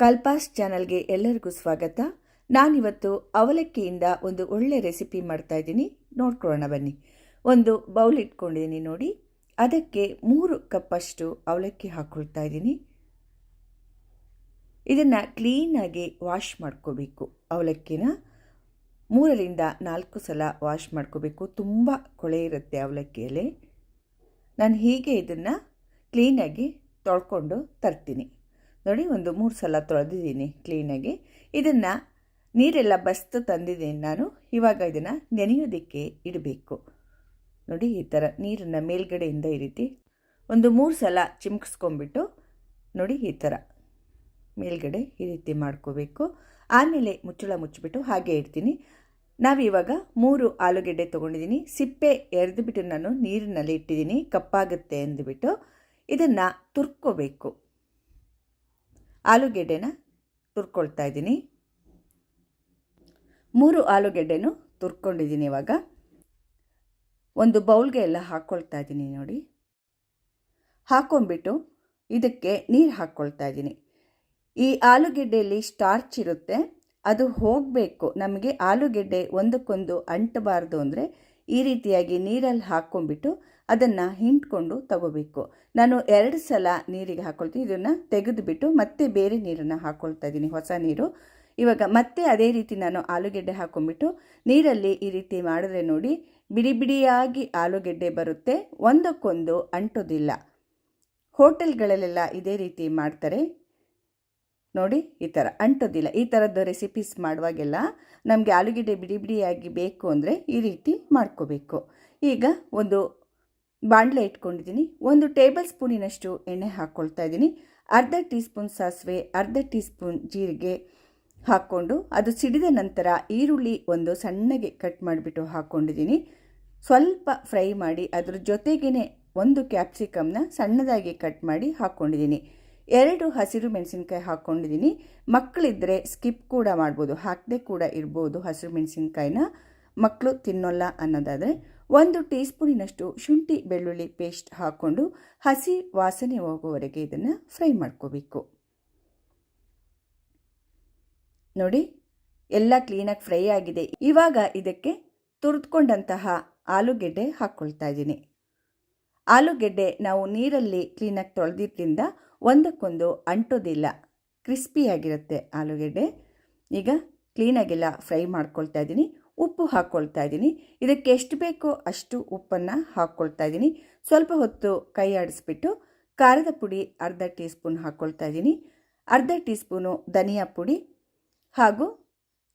ಕಲ್ಪಾಸ್ ಚಾನಲ್ಗೆ ಎಲ್ಲರಿಗೂ ಸ್ವಾಗತ. ನಾನಿವತ್ತು ಅವಲಕ್ಕಿಯಿಂದ ಒಂದು ಒಳ್ಳೆ ರೆಸಿಪಿ ಮಾಡ್ತಾ ಇದ್ದೀನಿ. ನೋಡ್ಕೊಳ್ಳೋಣ ಬನ್ನಿ. ಒಂದು ಬೌಲ್ ಇಟ್ಕೊಂಡಿದ್ದೀನಿ ನೋಡಿ. ಅದಕ್ಕೆ ಮೂರು ಕಪ್ಪಷ್ಟು ಅವಲಕ್ಕಿ ಹಾಕ್ಕೊಳ್ತಾ ಇದ್ದೀನಿ. ಇದನ್ನು ಕ್ಲೀನಾಗಿ ವಾಶ್ ಮಾಡ್ಕೋಬೇಕು ಅವಲಕ್ಕಿನ. ಮೂರರಿಂದ ನಾಲ್ಕು ಸಲ ವಾಶ್ ಮಾಡ್ಕೋಬೇಕು. ತುಂಬ ಕೊಳೆ ಇರುತ್ತೆ ಅವಲಕ್ಕಿಯಲ್ಲಿ. ನಾನು ಹೀಗೆ ಇದನ್ನು ಕ್ಲೀನಾಗಿ ತೊಳ್ಕೊಂಡು ತರ್ತೀನಿ. ನೋಡಿ ಒಂದು ಮೂರು ಸಲ ತೊಳೆದಿದ್ದೀನಿ ಕ್ಲೀನಾಗಿ ಇದನ್ನು ನೀರೆಲ್ಲ ಬಸ್ತು ತಂದಿದ್ದೀನಿ ನಾನು. ಇವಾಗ ಇದನ್ನು ನೆನೆಯೋದಕ್ಕೆ ಇಡಬೇಕು. ನೋಡಿ ಈ ಥರ ನೀರನ್ನು ಮೇಲ್ಗಡೆಯಿಂದ ಈ ರೀತಿ ಒಂದು ಮೂರು ಸಲ ಚಿಮ್ಕಿಸ್ಕೊಂಬಿಟ್ಟು ನೋಡಿ ಈ ಥರ ಮೇಲ್ಗಡೆ ಈ ರೀತಿ ಮಾಡ್ಕೋಬೇಕು. ಆಮೇಲೆ ಮುಚ್ಚಳ ಮುಚ್ಚಿಬಿಟ್ಟು ಹಾಗೆ ಇಡ್ತೀನಿ. ನಾವಿವಾಗ ಮೂರು ಆಲೂಗೆಡ್ಡೆ ತೊಗೊಂಡಿದ್ದೀನಿ. ಸಿಪ್ಪೆ ಎರೆದುಬಿಟ್ಟು ನಾನು ನೀರಿನಲ್ಲಿ ಇಟ್ಟಿದ್ದೀನಿ. ಕಪ್ಪಾಗುತ್ತೆ ಅಂದ್ಬಿಟ್ಟು ಇದನ್ನು ತುರ್ಕೋಬೇಕು. ಆಲೂಗೆಡ್ಡೆನ ತುರ್ಕೊಳ್ತಾ ಇದ್ದೀನಿ. ಮೂರು ಆಲೂಗೆಡ್ಡೆನೂ ತುರ್ಕೊಂಡಿದ್ದೀನಿ ಇವಾಗ. ಒಂದು ಬೌಲ್ಗೆ ಎಲ್ಲ ಹಾಕ್ಕೊಳ್ತಾ ಇದ್ದೀನಿ ನೋಡಿ. ಹಾಕ್ಕೊಂಬಿಟ್ಟು ಇದಕ್ಕೆ ನೀರು ಹಾಕ್ಕೊಳ್ತಾ ಇದ್ದೀನಿ. ಈ ಆಲೂಗೆಡ್ಡೆಯಲ್ಲಿ ಸ್ಟಾರ್ಚ್ ಇರುತ್ತೆ. ಅದು ಹೋಗಬೇಕು. ನಮಗೆ ಆಲೂಗೆಡ್ಡೆ ಒಂದಕ್ಕೊಂದು ಅಂಟಬಾರ್ದು ಅಂದರೆ ಈ ರೀತಿಯಾಗಿ ನೀರಲ್ಲಿ ಹಾಕ್ಕೊಂಬಿಟ್ಟು ಅದನ್ನು ಹಿಂಡ್ಕೊಂಡು ತಗೋಬೇಕು. ನಾನು ಎರಡು ಸಲ ನೀರಿಗೆ ಹಾಕ್ಕೊಳ್ತೀನಿ ಇದನ್ನು ತೆಗೆದುಬಿಟ್ಟು ಮತ್ತೆ ಬೇರೆ ನೀರನ್ನು ಹಾಕ್ಕೊಳ್ತಾ ಇದ್ದೀನಿ, ಹೊಸ ನೀರು. ಇವಾಗ ಮತ್ತೆ ಅದೇ ರೀತಿ ನಾನು ಆಲೂಗೆಡ್ಡೆ ಹಾಕೊಂಡ್ಬಿಟ್ಟು ನೀರಲ್ಲಿ ಈ ರೀತಿ ಮಾಡಿದ್ರೆ ನೋಡಿ ಬಿಡಿ ಬಿಡಿಯಾಗಿ ಆಲೂಗೆಡ್ಡೆ ಬರುತ್ತೆ. ಒಂದಕ್ಕೊಂದು ಅಂಟೋದಿಲ್ಲ. ಹೋಟೆಲ್ಗಳಲ್ಲೆಲ್ಲ ಇದೇ ರೀತಿ ಮಾಡ್ತಾರೆ. ನೋಡಿ, ಈ ಥರ ಅಂಟೋದಿಲ್ಲ. ಈ ಥರದ್ದು ರೆಸಿಪೀಸ್ ಮಾಡುವಾಗೆಲ್ಲ ನಮಗೆ ಆಲೂಗೆಡ್ಡೆ ಬಿಡಿ ಬಿಡಿಯಾಗಿ ಬೇಕು ಅಂದರೆ ಈ ರೀತಿ ಮಾಡ್ಕೋಬೇಕು. ಈಗ ಒಂದು ಬಾಣಲೆ ಇಟ್ಕೊಂಡಿದ್ದೀನಿ. ಒಂದು ಟೇಬಲ್ ಸ್ಪೂನಿನಷ್ಟು ಎಣ್ಣೆ ಹಾಕ್ಕೊಳ್ತಾ ಇದ್ದೀನಿ. ಅರ್ಧ ಟೀ ಸ್ಪೂನ್ ಸಾಸಿವೆ, ಅರ್ಧ ಟೀ ಸ್ಪೂನ್ ಜೀರಿಗೆ ಹಾಕ್ಕೊಂಡು ಅದು ಸಿಡಿದ ನಂತರ ಈರುಳ್ಳಿ ಒಂದು ಸಣ್ಣಗೆ ಕಟ್ ಮಾಡಿಬಿಟ್ಟು ಹಾಕ್ಕೊಂಡಿದ್ದೀನಿ ಸ್ವಲ್ಪ ಫ್ರೈ ಮಾಡಿ ಅದರ ಜೊತೆಗೇ ಒಂದು ಕ್ಯಾಪ್ಸಿಕಮ್ನ ಸಣ್ಣದಾಗಿ ಕಟ್ ಮಾಡಿ ಹಾಕ್ಕೊಂಡಿದ್ದೀನಿ ಎರಡು ಹಸಿರು ಮೆಣಸಿನ್ಕಾಯಿ ಹಾಕ್ಕೊಂಡಿದ್ದೀನಿ ಮಕ್ಕಳಿದ್ದರೆ ಸ್ಕಿಪ್ ಕೂಡ ಮಾಡ್ಬೋದು. ಹಾಕದೆ ಕೂಡ ಇರ್ಬೋದು ಹಸಿರು ಮೆಣಸಿನ್ಕಾಯಿನ. ಮಕ್ಕಳು ತಿನ್ನೋಲ್ಲ ಅನ್ನೋದಾದರೆ ಒಂದು ಟೀ ಸ್ಪೂನಿನಷ್ಟು ಶುಂಠಿ ಬೆಳ್ಳುಳ್ಳಿ ಪೇಸ್ಟ್ ಹಾಕ್ಕೊಂಡು ಹಸಿ ವಾಸನೆ ಹೋಗುವವರೆಗೆ ಇದನ್ನು ಫ್ರೈ ಮಾಡ್ಕೋಬೇಕು. ನೋಡಿ, ಎಲ್ಲ ಕ್ಲೀನಾಗಿ ಫ್ರೈ ಆಗಿದೆ. ಇವಾಗ ಇದಕ್ಕೆ ತುರಿದುಕೊಂಡಂತಹ ಆಲೂಗೆಡ್ಡೆ ಹಾಕ್ಕೊಳ್ತಾ ಇದ್ದೀನಿ. ಆಲೂಗೆಡ್ಡೆ ನಾವು ನೀರಲ್ಲಿ ಕ್ಲೀನಾಗಿ ತೊಳೆದಿದ್ದರಿಂದ ಒಂದಕ್ಕೊಂದು ಅಂಟೋದಿಲ್ಲ ಕ್ರಿಸ್ಪಿಯಾಗಿರುತ್ತೆ ಆಲೂಗೆಡ್ಡೆ. ಈಗ ಕ್ಲೀನಾಗೆಲ್ಲ ಫ್ರೈ ಮಾಡ್ಕೊಳ್ತಾ ಇದ್ದೀನಿ. ಉಪ್ಪು ಹಾಕ್ಕೊಳ್ತಾ ಇದ್ದೀನಿ. ಇದಕ್ಕೆ ಎಷ್ಟು ಬೇಕೋ ಅಷ್ಟು ಉಪ್ಪನ್ನು ಹಾಕ್ಕೊಳ್ತಾ ಇದ್ದೀನಿ. ಸ್ವಲ್ಪ ಹೊತ್ತು ಕೈ ಆಡಿಸ್ಬಿಟ್ಟು ಖಾರದ ಪುಡಿ ಅರ್ಧ ಟೀ ಸ್ಪೂನ್ ಹಾಕ್ಕೊಳ್ತಾ ಇದ್ದೀನಿ. ಅರ್ಧ ಟೀ ಸ್ಪೂನು ಧನಿಯಾ ಪುಡಿ ಹಾಗೂ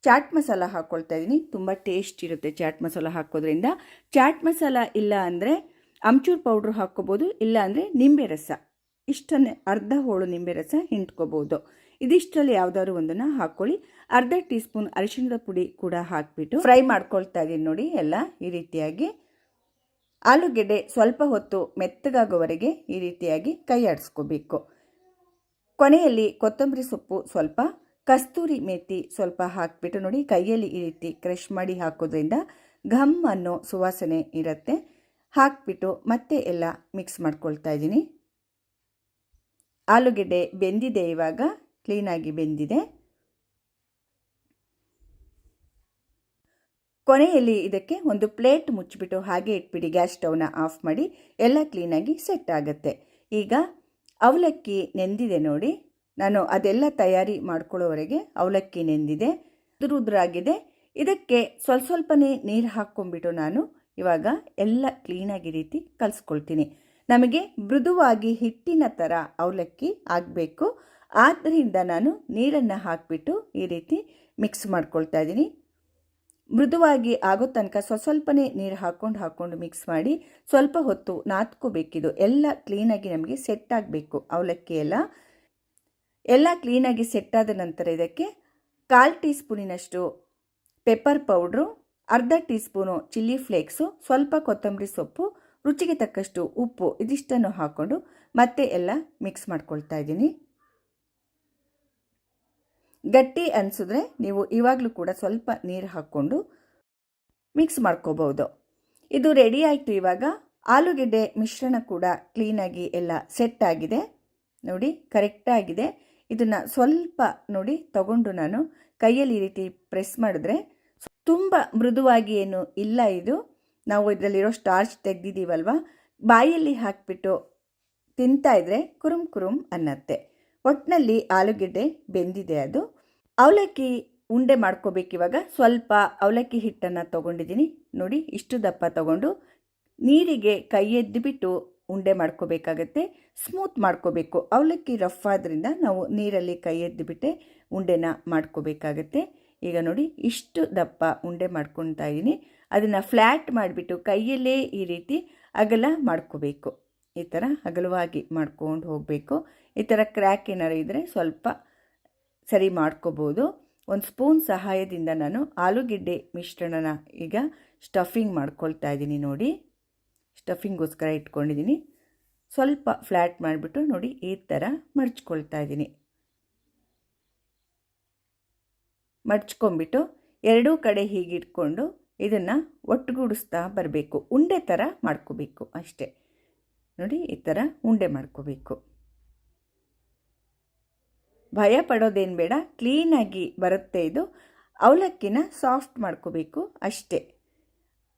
ಚಾಟ್ ಮಸಾಲ ಹಾಕ್ಕೊಳ್ತಾ ಇದ್ದೀನಿ. ತುಂಬ ಟೇಸ್ಟ್ ಇರುತ್ತೆ ಚಾಟ್ ಮಸಾಲ ಹಾಕೋದ್ರಿಂದ. ಚಾಟ್ ಮಸಾಲ ಇಲ್ಲ ಅಂದರೆ ಅಮ್ಚೂರ್ ಪೌಡ್ರ್ ಹಾಕ್ಕೋಬೋದು, ಇಲ್ಲ ಅಂದರೆ ನಿಂಬೆ ರಸ. ಇಷ್ಟನ್ನೇ ಅರ್ಧ ಹೋಳು ನಿಂಬೆ ರಸ ಹಿಂಡ್ಕೋಬೋದು. ಇದಿಷ್ಟರಲ್ಲಿ ಯಾವುದಾದ್ರು ಒಂದನ್ನು ಹಾಕ್ಕೊಳ್ಳಿ ಅರ್ಧ ಟೀ ಸ್ಪೂನ್ ಅರಿಶಿಣದ ಪುಡಿ ಕೂಡ ಹಾಕಿಬಿಟ್ಟು ಫ್ರೈ ಮಾಡ್ಕೊಳ್ತಾ ಇದ್ದೀನಿ ನೋಡಿ ಎಲ್ಲ ಈ ರೀತಿಯಾಗಿ. ಆಲೂಗೆಡ್ಡೆ ಸ್ವಲ್ಪ ಹೊತ್ತು ಮೆತ್ತಗಾಗೋವರೆಗೆ ಈ ರೀತಿಯಾಗಿ ಕೈ ಆಡಿಸ್ಕೋಬೇಕು. ಕೊನೆಯಲ್ಲಿ ಕೊತ್ತಂಬರಿ ಸೊಪ್ಪು ಸ್ವಲ್ಪ, ಕಸ್ತೂರಿ ಮೇಥಿ ಸ್ವಲ್ಪ ಹಾಕಿಬಿಟ್ಟು ನೋಡಿ ಕೈಯಲ್ಲಿ ಈ ರೀತಿ ಕ್ರಷ್ ಮಾಡಿ ಹಾಕೋದ್ರಿಂದ ಘಮ್ ಅನ್ನೋ ಸುವಾಸನೆ ಇರುತ್ತೆ. ಹಾಕಿಬಿಟ್ಟು ಮತ್ತೆ ಎಲ್ಲ ಮಿಕ್ಸ್ ಮಾಡ್ಕೊಳ್ತಾ ಇದ್ದೀನಿ. ಆಲೂಗೆಡ್ಡೆ ಬೆಂದಿದೆ ಇವಾಗ. ಕ್ಲೀನಾಗಿ ಬೆಂದಿದೆ. ಕೊನೆಯಲ್ಲಿ ಇದಕ್ಕೆ ಒಂದು ಪ್ಲೇಟ್ ಮುಚ್ಚಿಬಿಟ್ಟು ಹಾಗೆ ಇಟ್ಬಿಡಿ, ಗ್ಯಾಸ್ ಸ್ಟವ್ನ ಆಫ್ ಮಾಡಿ, ಎಲ್ಲ ಕ್ಲೀನಾಗಿ ಸೆಟ್ ಆಗುತ್ತೆ. ಈಗ ಅವಲಕ್ಕಿ ನೆಂದಿದೆ ನೋಡಿ. ನಾನು ಅದೆಲ್ಲ ತಯಾರಿ ಮಾಡ್ಕೊಳ್ಳೋವರೆಗೆ ಅವಲಕ್ಕಿ ನೆಂದಿದೆ. ಉದುರುದ್ರಾಗಿದೆ ಇದಕ್ಕೆ ಸ್ವಲ್ಪ ಸ್ವಲ್ಪನೇ ನೀರು ಹಾಕ್ಕೊಂಡ್ಬಿಟ್ಟು ನಾನು ಇವಾಗ ಎಲ್ಲ ಕ್ಲೀನಾಗಿ ರೀತಿ ಕಲಿಸ್ಕೊಳ್ತೀನಿ. ನಮಗೆ ಮೃದುವಾಗಿ ಹಿಟ್ಟಿನ ಥರ ಅವಲಕ್ಕಿ ಆಗಬೇಕು. ಆದ್ದರಿಂದ ನಾನು ನೀರನ್ನು ಹಾಕಿಬಿಟ್ಟು ಈ ರೀತಿ ಮಿಕ್ಸ್ ಮಾಡ್ಕೊಳ್ತಾ ಇದ್ದೀನಿ. ಮೃದುವಾಗಿ ಆಗೋ ತನಕ ಸ್ವಲ್ಪ ಸ್ವಲ್ಪನೇ ನೀರು ಹಾಕ್ಕೊಂಡು ಹಾಕ್ಕೊಂಡು ಮಿಕ್ಸ್ ಮಾಡಿ ಸ್ವಲ್ಪ ಹೊತ್ತು ನಾದ್ಕೋಬೇಕಿದು. ಎಲ್ಲ ಕ್ಲೀನಾಗಿ ನಮಗೆ ಸೆಟ್ ಆಗಬೇಕು ಅವಲಕ್ಕಿ ಎಲ್ಲ. ಎಲ್ಲ ಕ್ಲೀನಾಗಿ ಸೆಟ್ ಆದ ನಂತರ ಇದಕ್ಕೆ ಕಾಲು ಟೀ ಸ್ಪೂನಿನಷ್ಟು ಪೆಪ್ಪರ್ ಪೌಡ್ರು ಅರ್ಧ ಟೀ ಸ್ಪೂನು ಚಿಲ್ಲಿ ಫ್ಲೇಕ್ಸು ಸ್ವಲ್ಪ ಕೊತ್ತಂಬರಿ ಸೊಪ್ಪು ರುಚಿಗೆ ತಕ್ಕಷ್ಟು ಉಪ್ಪು ಇದಿಷ್ಟನ್ನು ಹಾಕ್ಕೊಂಡು ಮತ್ತೆ ಎಲ್ಲ ಮಿಕ್ಸ್ ಮಾಡ್ಕೊಳ್ತಾ ಇದ್ದೀನಿ. ಗಟ್ಟಿ ಅನಿಸಿದ್ರೆ ನೀವು ಇವಾಗಲೂ ಕೂಡ ಸ್ವಲ್ಪ ನೀರು ಹಾಕ್ಕೊಂಡು ಮಿಕ್ಸ್ ಮಾಡ್ಕೋಬೋದು ಇದು ರೆಡಿ ಆಯಿತು ಇವಾಗ. ಆಲೂಗೆಡ್ಡೆ ಮಿಶ್ರಣ ಕೂಡ ಕ್ಲೀನಾಗಿ ಎಲ್ಲ ಸೆಟ್ ಆಗಿದೆ. ನೋಡಿ ಕರೆಕ್ಟಾಗಿದೆ ಇದನ್ನು ಸ್ವಲ್ಪ ನೋಡಿ ತಗೊಂಡು ನಾನು ಕೈಯಲ್ಲಿ ಈ ರೀತಿ ಪ್ರೆಸ್ ಮಾಡಿದ್ರೆ ತುಂಬ ಮೃದುವಾಗಿ ಏನು ಇಲ್ಲ ಇದು. ನಾವು ಇದರಲ್ಲಿರೋ ಸ್ಟಾರ್ಚ್ ತೆಗೆದಿದ್ದೀವಲ್ವ ಬಾಯಲ್ಲಿ ಹಾಕಿಬಿಟ್ಟು ತಿಂತಾ ಇದ್ರೆ ಕುರುಮ್ ಕುರುಮ್ ಅನ್ನತ್ತೆ. ಒಟ್ಟಿನಲ್ಲಿ ಆಲೂಗೆಡ್ಡೆ ಬೆಂದಿದೆ ಅದು. ಅವಲಕ್ಕಿ ಉಂಡೆ ಮಾಡ್ಕೋಬೇಕು ಇವಾಗ. ಸ್ವಲ್ಪ ಅವಲಕ್ಕಿ ಹಿಟ್ಟನ್ನು ತೊಗೊಂಡಿದ್ದೀನಿ. ನೋಡಿ, ಇಷ್ಟು ದಪ್ಪ ತಗೊಂಡು ನೀರಿಗೆ ಕೈ ಎದ್ದುಬಿಟ್ಟು ಉಂಡೆ ಮಾಡ್ಕೋಬೇಕಾಗತ್ತೆ. ಸ್ಮೂತ್ ಮಾಡ್ಕೋಬೇಕು. ಅವಲಕ್ಕಿ ರಫ್ ಆದ್ದರಿಂದ ನಾವು ನೀರಲ್ಲಿ ಕೈ ಎದ್ದುಬಿಟ್ಟೆ ಉಂಡೆನ ಮಾಡ್ಕೋಬೇಕಾಗತ್ತೆ. ಈಗ ನೋಡಿ, ಇಷ್ಟು ದಪ್ಪ ಉಂಡೆ ಮಾಡ್ಕೊತಾ ಇದ್ದೀನಿ. ಅದನ್ನು ಫ್ಲ್ಯಾಟ್ ಮಾಡಿಬಿಟ್ಟು ಕೈಯಲ್ಲೇ ಈ ರೀತಿ ಅಗಲ ಮಾಡ್ಕೋಬೇಕು. ಈ ಥರ ಅಗಲವಾಗಿ ಮಾಡ್ಕೊಂಡು ಹೋಗಬೇಕು. ಈ ಥರ ಕ್ರ್ಯಾಕ್ ಏನಾರು ಇದ್ದರೆ ಸ್ವಲ್ಪ ಸರಿ ಮಾಡ್ಕೋಬೋದು. ಒಂದು ಸ್ಪೂನ್ ಸಹಾಯದಿಂದ ನಾನು ಆಲೂಗೆಡ್ಡೆ ಮಿಶ್ರಣನ ಈಗ ಸ್ಟಫಿಂಗ್ ಮಾಡ್ಕೊಳ್ತಾ ಇದ್ದೀನಿ ನೋಡಿ. ಸ್ಟಫಿಂಗೋಸ್ಕರ ಇಟ್ಕೊಂಡಿದ್ದೀನಿ. ಸ್ವಲ್ಪ ಫ್ಲ್ಯಾಟ್ ಮಾಡಿಬಿಟ್ಟು ನೋಡಿ ಈ ಥರ ಮಡ್ಚ್ಕೊಳ್ತಾ ಇದ್ದೀನಿ. ಮಡ್ಚ್ಕೊಂಬಿಟ್ಟು ಎರಡೂ ಕಡೆ ಹೀಗಿಟ್ಕೊಂಡು ಇದನ್ನು ಒಟ್ಟುಗೂಡಿಸ್ತಾ ಬರಬೇಕು. ಉಂಡೆ ಥರ ಮಾಡ್ಕೋಬೇಕು ಅಷ್ಟೇ. ನೋಡಿ, ಈ ಥರ ಉಂಡೆ ಮಾಡ್ಕೋಬೇಕು. ಭಯ ಪಡೋದೇನು ಬೇಡ ಕ್ಲೀನಾಗಿ ಬರುತ್ತೆ ಇದು. ಅವಲಕ್ಕಿನ ಸಾಫ್ಟ್ ಮಾಡ್ಕೋಬೇಕು ಅಷ್ಟೇ.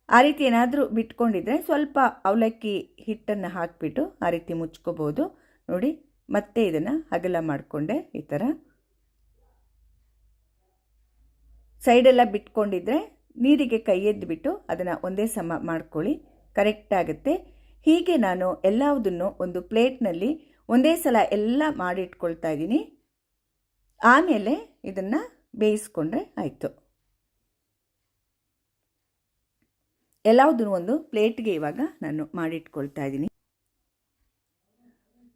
ಆ ರೀತಿ ಏನಾದರೂ ಬಿಟ್ಕೊಂಡಿದ್ರೆ ಸ್ವಲ್ಪ ಅವಲಕ್ಕಿ ಹಿಟ್ಟನ್ನು ಹಾಕಿಬಿಟ್ಟು ಆ ರೀತಿ ಮುಚ್ಕೋಬೋದು. ನೋಡಿ, ಮತ್ತೆ ಇದನ್ನು ಅಗಲ ಮಾಡಿಕೊಂಡೆ ಈ ಥರ ಸೈಡೆಲ್ಲ ಬಿಟ್ಕೊಂಡಿದ್ರೆ ನೀರಿಗೆ ಕೈ ಎದ್ದುಬಿಟ್ಟು ಅದನ್ನು ಒಂದೇ ಸಮ ಮಾಡ್ಕೊಳ್ಳಿ. ಕರೆಕ್ಟ್ ಆಗುತ್ತೆ. ಹೀಗೆ ನಾನು ಎಲ್ಲವುದನ್ನು ಒಂದು ಪ್ಲೇಟ್ನಲ್ಲಿ ಒಂದೇ ಸಲ ಎಲ್ಲ ಮಾಡಿಟ್ಕೊಳ್ತಾ ಇದ್ದೀನಿ. ಆಮೇಲೆ ಇದನ್ನು ಬೇಯಿಸ್ಕೊಂಡ್ರೆ ಆಯಿತು. ಎಲ್ಲವುದನ್ನು ಒಂದು ಪ್ಲೇಟ್ಗೆ ಇವಾಗ ನಾನು ಮಾಡಿಟ್ಕೊಳ್ತಾ ಇದ್ದೀನಿ.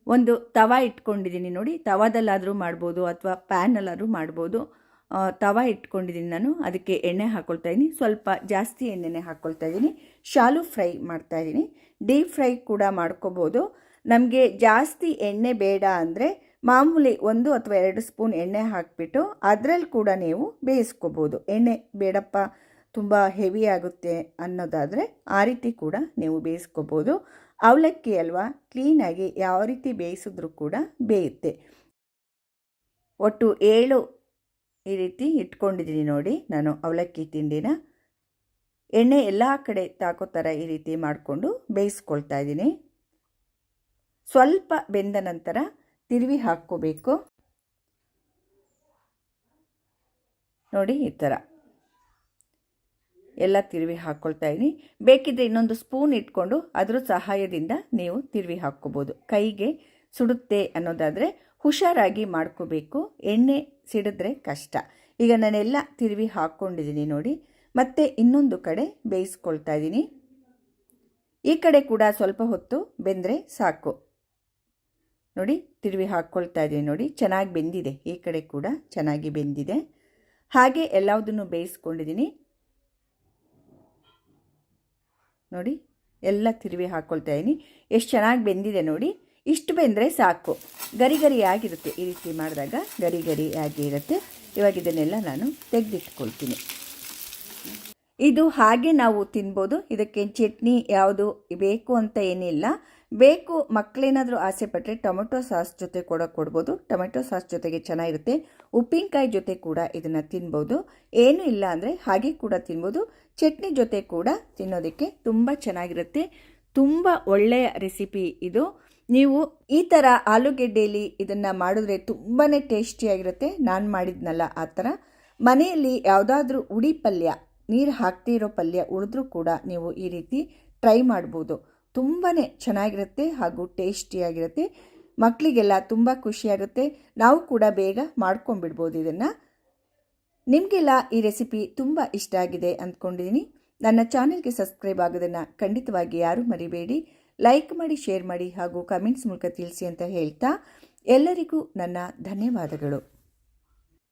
ಒಂದು ತವ ಇಟ್ಕೊಂಡಿದ್ದೀನಿ ನೋಡಿ. ತವಾದಲ್ಲಾದರೂ ಮಾಡ್ಬೋದು ಅಥವಾ ಪ್ಯಾನಲ್ಲಾದರೂ ಮಾಡ್ಬೋದು. ತವ ಇಟ್ಕೊಂಡಿದ್ದೀನಿ ನಾನು. ಅದಕ್ಕೆ ಎಣ್ಣೆ ಹಾಕ್ಕೊಳ್ತಾ ಇದ್ದೀನಿ ಸ್ವಲ್ಪ ಜಾಸ್ತಿ ಎಣ್ಣೆನೇ ಹಾಕ್ಕೊಳ್ತಾ ಇದ್ದೀನಿ ಶಾಲು ಫ್ರೈ ಮಾಡ್ತಾ ಇದ್ದೀನಿ ಡೀಪ್ ಫ್ರೈ ಕೂಡ ಮಾಡ್ಕೋಬೋದು. ನಮಗೆ ಜಾಸ್ತಿ ಎಣ್ಣೆ ಬೇಡ ಅಂದರೆ ಮಾಮೂಲಿ ಒಂದು ಅಥವಾ ಎರಡು ಸ್ಪೂನ್ ಎಣ್ಣೆ ಹಾಕಿಬಿಟ್ಟು ಅದರಲ್ಲಿ ಕೂಡ ನೀವು ಬೇಯಿಸ್ಕೋಬೋದು. ಎಣ್ಣೆ ಬೇಡಪ್ಪ, ತುಂಬ ಹೆವಿ ಆಗುತ್ತೆ ಅನ್ನೋದಾದರೆ ಆ ರೀತಿ ಕೂಡ ನೀವು ಬೇಯಿಸ್ಕೋಬೋದು. ಅವಲಕ್ಕಿ ಅಲ್ವಾ ಕ್ಲೀನಾಗಿ ಯಾವ ರೀತಿ ಬೇಯಿಸಿದ್ರೂ ಕೂಡ ಬೇಯುತ್ತೆ. ಒಟ್ಟು ಏಳು ಈ ರೀತಿ ಇಟ್ಕೊಂಡಿದ್ದೀನಿ ನೋಡಿ. ನಾನು ಅವಲಕ್ಕಿ ತಿಂಡಿನ ಎಣ್ಣೆ ಎಲ್ಲ ಕಡೆ ತಾಕೋ ಥರ ಈ ರೀತಿ ಮಾಡಿಕೊಂಡು ಬೇಯಿಸ್ಕೊಳ್ತಾ ಇದ್ದೀನಿ. ಸ್ವಲ್ಪ ಬೆಂದ ನಂತರ ತಿರುವಿ ಹಾಕ್ಕೋಬೇಕು. ನೋಡಿ ಈ ಥರ ಎಲ್ಲ ತಿರುವಿ ಹಾಕ್ಕೊಳ್ತಾ ಇದ್ದೀನಿ. ಬೇಕಿದ್ದರೆ ಇನ್ನೊಂದು ಸ್ಪೂನ್ ಇಟ್ಕೊಂಡು ಅದರ ಸಹಾಯದಿಂದ ನೀವು ತಿರುವಿ ಹಾಕ್ಕೋಬೋದು. ಕೈಗೆ ಸುಡುತ್ತೆ ಅನ್ನೋದಾದರೆ ಹುಷಾರಾಗಿ ಮಾಡ್ಕೋಬೇಕು. ಎಣ್ಣೆ ಸಿಡಿದ್ರೆ ಕಷ್ಟ. ಈಗ ನಾನೆಲ್ಲ ತಿರುವಿ ಹಾಕ್ಕೊಂಡಿದ್ದೀನಿ ನೋಡಿ. ಮತ್ತೆ ಇನ್ನೊಂದು ಕಡೆ ಬೇಯಿಸ್ಕೊಳ್ತಾ ಇದ್ದೀನಿ. ಈ ಕಡೆ ಕೂಡ ಸ್ವಲ್ಪ ಹೊತ್ತು ಬೆಂದರೆ ಸಾಕು. ನೋಡಿ, ತಿರುವಿ ಹಾಕ್ಕೊಳ್ತಾ ಇದ್ದೀನಿ ನೋಡಿ. ಚೆನ್ನಾಗಿ ಬೆಂದಿದೆ. ಈ ಕಡೆ ಕೂಡ ಚೆನ್ನಾಗಿ ಬೆಂದಿದೆ. ಹಾಗೆ ಎಲ್ಲದನ್ನು ಬೇಯಿಸ್ಕೊಂಡಿದ್ದೀನಿ. ನೋಡಿ, ಎಲ್ಲ ತಿರುವಿ ಹಾಕ್ಕೊಳ್ತಾ ಇದ್ದೀನಿ. ಎಷ್ಟು ಚೆನ್ನಾಗಿ ಬೆಂದಿದೆ ನೋಡಿ. ಇಷ್ಟು ಬೆಂದರೆ ಸಾಕು. ಗರಿ ಗರಿಯಾಗಿರುತ್ತೆ ಈ ರೀತಿ ಮಾಡಿದಾಗ ಗರಿ ಗರಿಯಾಗಿ ಇರುತ್ತೆ. ಇವಾಗ ಇದನ್ನೆಲ್ಲ ನಾನು ತೆಗೆದಿಟ್ಕೊಳ್ತೀನಿ. ಇದು ಹಾಗೆ ನಾವು ತಿನ್ಬೋದು. ಇದಕ್ಕೆ ಚಟ್ನಿ ಯಾವುದು ಬೇಕು ಅಂತ ಏನಿಲ್ಲ. ಬೇಕು, ಮಕ್ಕಳೇನಾದರೂ ಆಸೆ ಪಟ್ಟರೆ ಟೊಮೆಟೊ ಸಾಸ್ ಜೊತೆ ಕೂಡ ಕೊಡ್ಬೋದು. ಟೊಮೆಟೊ ಸಾಸ್ ಜೊತೆಗೆ ಚೆನ್ನಾಗಿರುತ್ತೆ. ಉಪ್ಪಿನಕಾಯಿ ಜೊತೆ ಕೂಡ ಇದನ್ನು ತಿನ್ಬೋದು. ಏನೂ ಇಲ್ಲ ಅಂದರೆ ಹಾಗೆ ಕೂಡ ತಿನ್ಬೋದು. ಚಟ್ನಿ ಜೊತೆ ಕೂಡ ತಿನ್ನೋದಕ್ಕೆ ತುಂಬ ಚೆನ್ನಾಗಿರುತ್ತೆ. ತುಂಬ ಒಳ್ಳೆಯ ರೆಸಿಪಿ ಇದು. ನೀವು ಈ ಥರ ಆಲೂಗೆಡ್ಡೆಯಲ್ಲಿ ಇದನ್ನು ಮಾಡಿದ್ರೆ ತುಂಬಾ ಟೇಸ್ಟಿಯಾಗಿರುತ್ತೆ. ನಾನು ಮಾಡಿದ್ನಲ್ಲ ಆ ಥರ ಮನೆಯಲ್ಲಿ ಯಾವುದಾದ್ರೂ ಉಡಿ ಪಲ್ಯ, ನೀರು ಹಾಕ್ತಿರೋ ಪಲ್ಯ ಉಳಿದ್ರೂ ಕೂಡ ನೀವು ಈ ರೀತಿ ಟ್ರೈ ಮಾಡ್ಬೋದು. ತುಂಬಾ ಚೆನ್ನಾಗಿರುತ್ತೆ ಹಾಗೂ ಟೇಸ್ಟಿಯಾಗಿರುತ್ತೆ. ಮಕ್ಕಳಿಗೆಲ್ಲ ತುಂಬ ಖುಷಿಯಾಗುತ್ತೆ. ನಾವು ಕೂಡ ಬೇಗ ಮಾಡ್ಕೊಂಬಿಡ್ಬೋದು ಇದನ್ನು. ನಿಮಗೆಲ್ಲ ಈ ರೆಸಿಪಿ ತುಂಬ ಇಷ್ಟ ಆಗಿದೆ ಅಂದ್ಕೊಂಡಿದ್ದೀನಿ ನನ್ನ ಚಾನೆಲ್ಗೆ ಸಬ್ಸ್ಕ್ರೈಬ್ ಆಗೋದನ್ನು ಖಂಡಿತವಾಗಿ ಯಾರೂ ಮರಿಬೇಡಿ. ಲೈಕ್ ಮಾಡಿ ಶೇರ್ ಮಾಡಿ ಹಾಗೂ ಕಮೆಂಟ್ಸ್ ಮೂಲಕ ತಿಳಿಸಿ ಅಂತ ಹೇಳ್ತಾ ಎಲ್ಲರಿಗೂ ನನ್ನ ಧನ್ಯವಾದಗಳು.